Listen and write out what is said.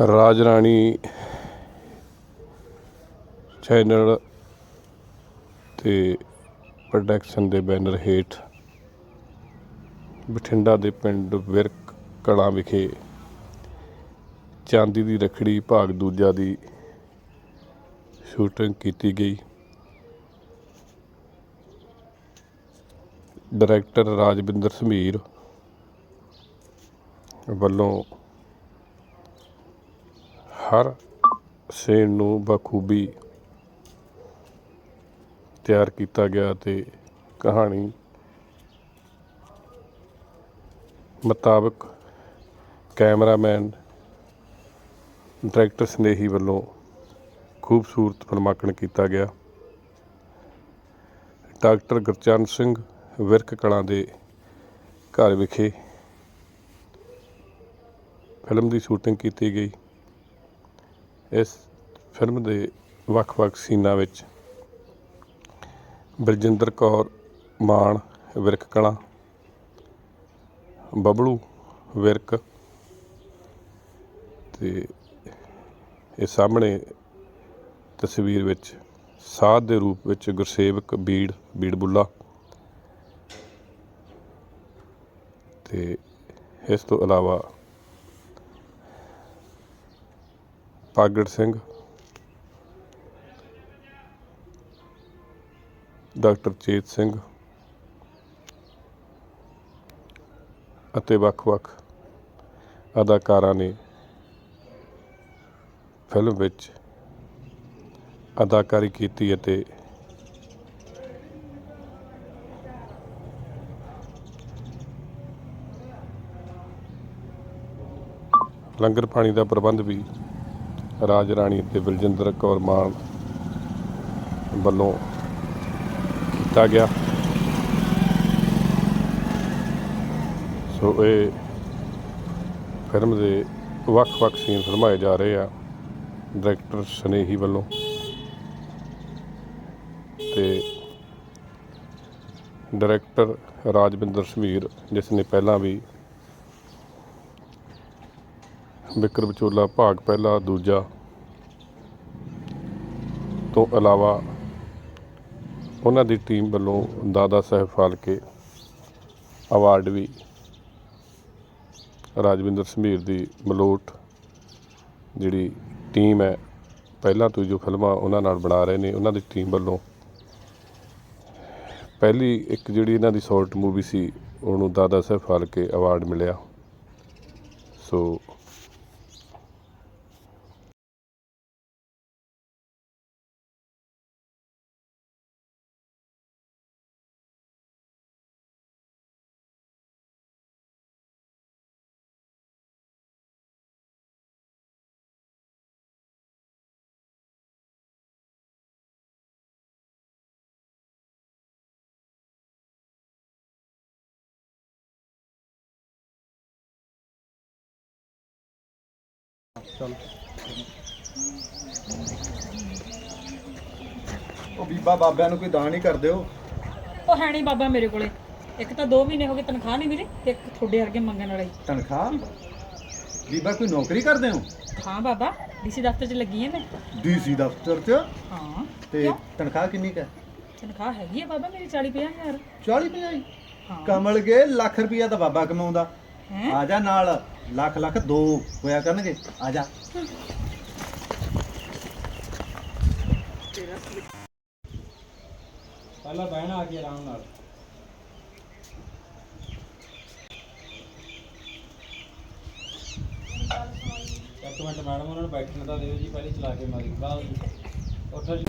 ਰਾਜ Rani channel ਤੇ production ਦੇ banner ਹੇਠ ਬਠਿੰਡਾ ਦੇ ਪਿੰਡ ਵਿਰਕ ਕਲਾਂ ਵਿਖੇ ਚਾਂਦੀ ਦੀ ਰੱਖੜੀ ਭਾਗ ਦੂਜਾ ਦੀ ਸ਼ੂਟਿੰਗ ਕੀਤੀ ਗਈ। ਡਾਇਰੈਕਟਰ ਰਾਜਵਿੰਦਰ ਸਮੀਰ ਵੱਲੋਂ ਹਰ ਸੇਨ ਨੂੰ ਬਖੂਬੀ ਤਿਆਰ ਕੀਤਾ ਗਿਆ ਅਤੇ ਕਹਾਣੀ ਮੁਤਾਬਕ ਕੈਮਰਾਮੈਨ, ਡਾਇਰੈਕਟਰ ਸਨੇਹੀ ਵੱਲੋਂ ਖੂਬਸੂਰਤ ਫਿਲਮਾਂਕਣ ਕੀਤਾ ਗਿਆ। ਡਾਕਟਰ ਗੁਰਚਰਨ ਸਿੰਘ ਵਿਰਕ ਕਲਾਂ ਦੇ ਘਰ ਵਿਖੇ ਫਿਲਮ ਦੀ ਸ਼ੂਟਿੰਗ ਕੀਤੀ ਗਈ। ਇਸ ਫਿਲਮ ਦੇ ਵੱਖ-ਵੱਖ ਸੀਨਾਂ ਵਿੱਚ ਬਲਜਿੰਦਰ ਕੌਰ, ਮਾਨ, ਵਿਰਕ ਕਲਾਂ, ਬਬਲੂ, ਵਿਰਕ ਤੇ ਇਹ ਸਾਹਮਣੇ ਤਸਵੀਰ ਵਿੱਚ ਸਾਧ ਦੇ ਰੂਪ ਵਿੱਚ ਗੁਰਸੇਵਕ ਬੀੜ ਬੀੜ ਬੁੱਲਾ ਤੇ ਇਸ ਤੋਂ ਇਲਾਵਾ ਪਾਗੜ ਸਿੰਘ, ਡਾਕਟਰ ਚੇਤ ਸਿੰਘ ਅਤੇ ਵੱਖ-ਵੱਖ ਅਦਾਕਾਰਾਂ ਨੇ ਫਿਲਮ ਵਿੱਚ ਅਦਾਕਾਰੀ ਕੀਤੀ ਅਤੇ ਲੰਗਰ ਪਾਣੀ ਦਾ ਪ੍ਰਬੰਧ ਵੀ ਰਾਜ ਰਾਣੀ ਅਤੇ ਬਲਜਿੰਦਰ ਕੌਰ ਮਾਨ ਵੱਲੋਂ ਕੀਤਾ ਗਿਆ। ਸੋ ਇਹ ਫਿਲਮ ਦੇ ਵੱਖ-ਵੱਖ ਸੀਨ ਫਿਲਮਾਏ ਜਾ ਰਹੇ ਆ, ਡਾਇਰੈਕਟਰ ਸਨੇਹੀ ਵੱਲੋਂ। ਤੇ ਡਾਇਰੈਕਟਰ ਰਾਜਵਿੰਦਰ ਸਮੀਰ, ਜਿਸ ਨੇ ਪਹਿਲਾਂ ਵੀ ਵਿਕਰ ਵਿਚੋਲਾ ਭਾਗ ਪਹਿਲਾ, ਦੂਜਾ ਤੋਂ ਇਲਾਵਾ ਉਹਨਾਂ ਦੀ ਟੀਮ ਵੱਲੋਂ ਦਾਦਾ ਸਾਹਿਬ ਫਾਲਕੇ ਅਵਾਰਡ ਵੀ ਰਾਜਵਿੰਦਰ ਸਮੀਰ ਦੀ ਮਲੋਟ ਜਿਹੜੀ ਟੀਮ ਹੈ, ਪਹਿਲਾਂ ਤੋਂ ਜੋ ਫਿਲਮਾਂ ਉਹਨਾਂ ਨਾਲ ਬਣਾ ਰਹੇ ਨੇ, ਉਹਨਾਂ ਦੀ ਟੀਮ ਵੱਲੋਂ ਪਹਿਲੀ ਇੱਕ ਜਿਹੜੀ ਇਹਨਾਂ ਦੀ ਸ਼ਾਰਟ ਮੂਵੀ ਸੀ, ਉਹਨੂੰ ਦਾਦਾ ਸਾਹਿਬ ਫਾਲਕੇ ਅਵਾਰਡ ਮਿਲਿਆ। ਸੋ ਉਹ ਬੀਬਾ ਬਾਬਿਆਂ ਨੂੰ ਕੋਈ ਦਾਨ ਹੀ ਕਰ ਦਿਓ। ਉਹ ਹੈ ਨਹੀਂ ਬਾਬਾ ਮੇਰੇ ਕੋਲੇ। ਇੱਕ ਤਾਂ 2 ਮਹੀਨੇ ਹੋ ਗਏ ਤਨਖਾਹ ਨਹੀਂ ਮਿਲੀ ਤੇ ਇੱਕ ਤੁਹਾਡੇ ਵਰਗੇ ਮੰਗਣ ਵਾਲਾ ਹੀ। ਤਨਖਾਹ? ਬੀਬਾ ਕੋਈ ਨੌਕਰੀ ਕਰਦੇ ਹੋ? ਹਾਂ ਬਾਬਾ ਡੀਸੀ ਦਫ਼ਤਰ 'ਚ ਲੱਗੀ ਐ ਮੈਂ। ਡੀਸੀ ਦਫ਼ਤਰ 'ਚ? ਹਾਂ ਤੇ ਕਿਉਂ? ਤਨਖਾਹ ਕਿੰਨੀ ਕੁ ਹੈ? ਤਨਖਾਹ ਹੈਗੀ ਹੈ ਬਾਬਾ ਮੇਰੀ 40 50 ਹਜ਼ਾਰ। 40 50 ਹਾਂ? ਕਮਲ ਕੇ ਲੱਖ ਰੁਪਈਆ ਤਾਂ ਬਾਬਾ ਕਮਾਉਂਦਾ। ਹੈ? ਆ ਜਾ ਨਾਲ। ਲੱਖ ਲੱਖ ਦੋ ਹੋਇਆ ਕਰਨਗੇ, ਆ ਜਾ। ਪਹਿਲਾਂ ਬਹਿਣਾ ਆ ਕੇ ਆਰਾਮ ਨਾਲ। ਇੱਕ ਮਿੰਟ ਮੈਡਮ, ਉਹਨਾਂ ਨੂੰ ਬੈਠਣ ਤਾਂ ਦਿਓ ਜੀ, ਪਹਿਲੇ ਚਲਾ ਕੇ ਮਾਰੀ। ਬਾਅਦ ਉੱਠੋ ਜੀ।